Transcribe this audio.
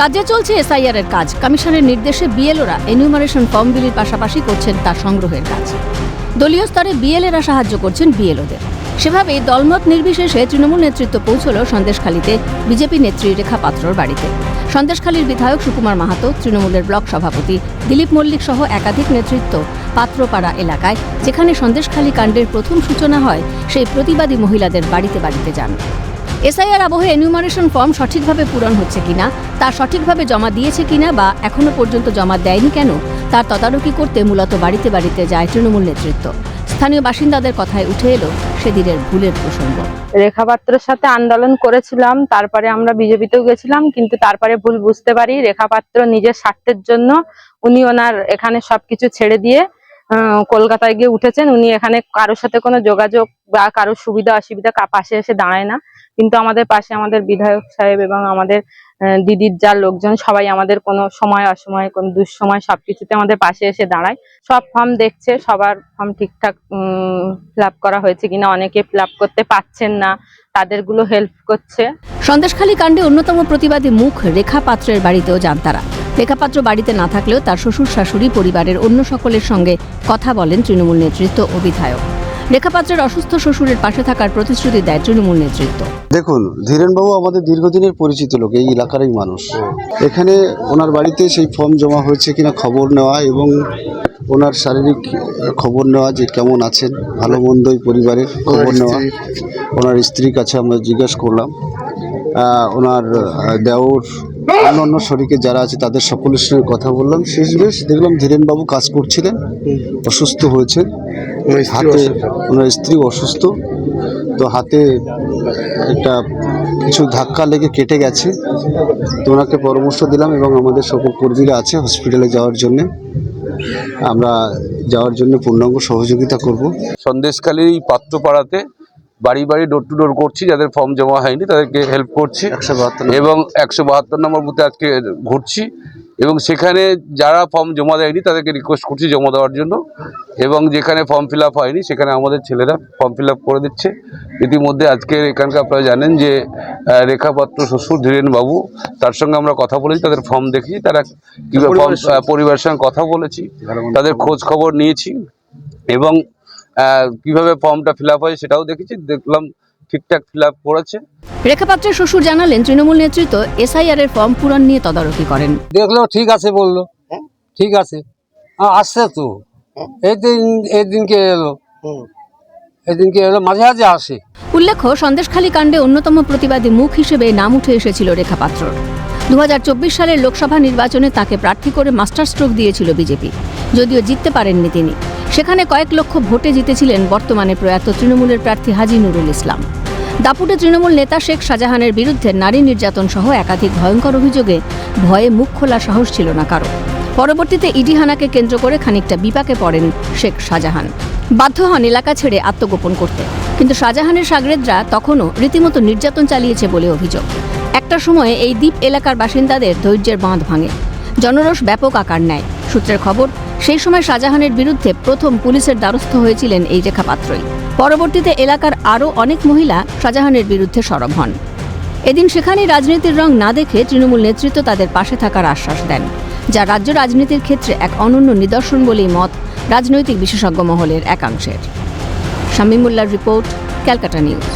রাজ্যে চলছে এসআইআর এর কাজ। কমিশনের নির্দেশে বিএলওরা এনিউমারেশন ফর্ম বিলির পাশাপাশি করছেন তা সংগ্রহের কাজ। দলীয় স্তরে বিএলএরা সাহায্য করছেন বিএলওদের সেভাবেই দলমত নির্বিশেষে তৃণমূল নেতৃত্ব পৌঁছল সন্দেশখালীতে বিজেপি নেত্রী রেখা পাত্রর বাড়িতে। সন্দেশখালীর বিধায়ক সুকুমার মাহাতো, তৃণমূলের ব্লক সভাপতি দিলীপ মল্লিক সহ একাধিক নেতৃত্ব পাত্রপাড়া এলাকায়, যেখানে সন্দেশখালী কাণ্ডের প্রথম সূচনা হয়, সেই প্রতিবাদী মহিলাদের বাড়িতে বাড়িতে যান। এসআইআর আবহে এনিউমারেশন ফর্ম সঠিকভাবে পূরণ হচ্ছে কিনা, তা সঠিকভাবে জমা দিয়েছে কিনা বা এখনও পর্যন্ত জমা দেয়নি কেন, তার তদারকি করতে মূলত বাড়িতে বাড়িতে যায় তৃণমূল নেতৃত্ব। স্থানীয় বাসিন্দাদের কথায় উঠে এলো সেদিনের ভুলের প্রসঙ্গ। রেখা পাত্রের সাথে আন্দোলন করেছিলাম, তারপরে আমরা বিজেপিতেও গেছিলাম, কিন্তু তারপরে ভুল বুঝতে পারি, রেখাপাত্র নিজের স্বার্থের জন্য উনি ওনার এখানে সবকিছু ছেড়ে দিয়ে কলকাতায় গিয়ে উঠেছেন, উনি এখানে কারোর সাথে কোনো যোগাযোগ বা কারোর সুবিধা অসুবিধা পাশে এসে দাঁড়ায় না। কিন্তু আমাদের পাশে আমাদের বিধায়ক সাহেব এবং আমাদের দিদির যা লোকজন, সবাই আমাদের কোনো সময়, অসময়, কোনো দুঃসময় সবকিছুতে আমাদের পাশে এসে দাঁড়ায়। সব ফর্ম দেখছে, সবার ফর্ম ঠিকঠাক ফিল করা হয়েছে কিনা, অনেকে ফিল করতে পারছেন না, তাদেরগুলো হেল্প করছে। সন্দেশখালী কাণ্ডে অন্যতম প্রতিবাদী মুখ রেখা পাত্রের বাড়িতেও যান তারা। রেখা পাত্র বাড়িতে না থাকলেও তার শ্বশুর শাশুড়ি পরিবারের অন্য সকলের সঙ্গে কথা বলেন তৃণমূল নেতৃত্ব ও বিধায়ক। রেখা পাত্রের অসুস্থ শ্বশুরের পাশে থাকার প্রতিশ্রুতি দেয় তৃণমূল নেতৃত্ব। দেখুন ধীরেনবাবু আমাদের দীর্ঘদিনের পরিচিত লোক এই এলাকারই মানুষ। এখানে ওনার বাড়িতে সেই ফর্ম জমা হয়েছে কিনা খবর নেওয়া এবং ওনার শারীরিক খবর নেওয়া যে কেমন আছেন ভালো মন্দই পরিবারের খবর নেওয়া। ওনার স্ত্রীর কাছে আমরা জিজ্ঞাসা করলাম ওনার দেওর অন্য অন্য শরীকে যারা আছে তাদের সকলের সঙ্গে কথা বললাম। শেষ বেশ দেখলাম ধীরেনবাবু কাজ করছিলেন অসুস্থ হয়েছেন। হাতে ওনার স্ত্রী অসুস্থ। তো হাতে একটা কিছু ধাক্কা লেগে কেটে গেছে। তো ওনাকে পরামর্শ দিলাম এবং আমাদের সকল কর্মীরা আছে হসপিটালে যাওয়ার জন্য। আমরা যাওয়ার জন্য পূর্ণাঙ্গ সহযোগিতা করব। সন্দেশখালীর এই পাত্রপাড়াতে বাড়ি বাড়ি ডোর টু ডোর করছি যাদের ফর্ম জমা হয়নি তাদেরকে হেল্প করছি। একশো বাহাত্তর এবং একশো বাহাত্তর নম্বর বুথে আজকে ঘুরছি। এবং সেখানে যারা ফর্ম জমা দেয়নি তাদেরকে রিকোয়েস্ট করছি জমা দেওয়ার জন্য। এবং যেখানে ফর্ম ফিল আপ হয়নি সেখানে আমাদের ছেলেরা ফর্ম ফিল আপ করে দিচ্ছে। ইতিমধ্যে আজকে এখানকার আপনারা জানেন যে আহ, রেখা পাত্র শ্বশুর ধীরেন বাবু তার সঙ্গে আমরা কথা বলেছি তাদের ফর্ম দেখেছি তারা কীভাবে ফর্ম পরিবারের সঙ্গে। কথা বলেছি তাদের খোঁজ খবর নিয়েছি। এবং কীভাবে ফর্মটা ফিল আপ হয় সেটাও দেখেছি দেখলাম ঠিকঠাক ফিল আপ করেছে। রেখা পাত্রের শ্বশুর জানালেন তৃণমূল নেতৃত্ব এসআইআর এর ফর্ম পূরণ নিয়ে তদারকি করেন। দেখল ঠিক আছে বলল। ঠিক আছে। আসছে তো। এই দিন এই দিনকে এলো। এই দিনকে এলো মাঝে মাঝে আসে। উল্লেখ্য সন্দেশখালী কাণ্ডে অন্যতম প্রতিবাদী মুখ হিসেবে নাম উঠে এসেছিল রেখা পাত্রর দু সালের লোকসভা নির্বাচনে তাকে প্রার্থী করে মাস্টার স্ট্রোক দিয়েছিল বিজেপি। যদিও জিততে পারেননি তিনি। সেখানে কয়েক লক্ষ ভোটে জিতেছিলেন বর্তমানে প্রয়াত তৃণমূলের প্রার্থী হাজি নুরুল ইসলাম। দাপুটে তৃণমূল নেতা শেখ শাহজাহানের বিরুদ্ধে নারী নির্যাতন সহ একাধিক ভয়ঙ্কর অভিযোগে ভয়ে মুখ খোলা সাহস ছিল না কারও। পরবর্তীতে ইডি হানাকে কেন্দ্র করে খানিকটা বিপাকে পড়েন শেখ শাহজাহান। বাধ্য হন এলাকা ছেড়ে আত্মগোপন করতে। কিন্তু শাহজাহানের সাগরেদরা তখনও রীতিমতো নির্যাতন চালিয়েছে বলে অভিযোগ। একটা সময়ে এই দ্বীপ এলাকার বাসিন্দাদের ধৈর্যের বাঁধ ভাঙে। জনরোষ ব্যাপক আকার নেয়। সূত্রের খবর সেই সময় শাহজাহানের বিরুদ্ধে প্রথম পুলিশের দ্বারস্থ হয়েছিলেন এই রেখা পাত্রই পরবর্তীতে এলাকার আরও অনেক মহিলা শাহজাহানের বিরুদ্ধে সরব হন। এদিন সেখানেই রাজনীতির রং না দেখে তৃণমূল নেতৃত্ব তাদের পাশে থাকার আশ্বাস দেন, যা রাজ্য রাজনীতির ক্ষেত্রে এক অনন্য নিদর্শন বলেই মত রাজনৈতিক বিশেষজ্ঞ মহলের একাংশের। শামীমুল্লার রিপোর্ট, ক্যালকাটা নিউজ।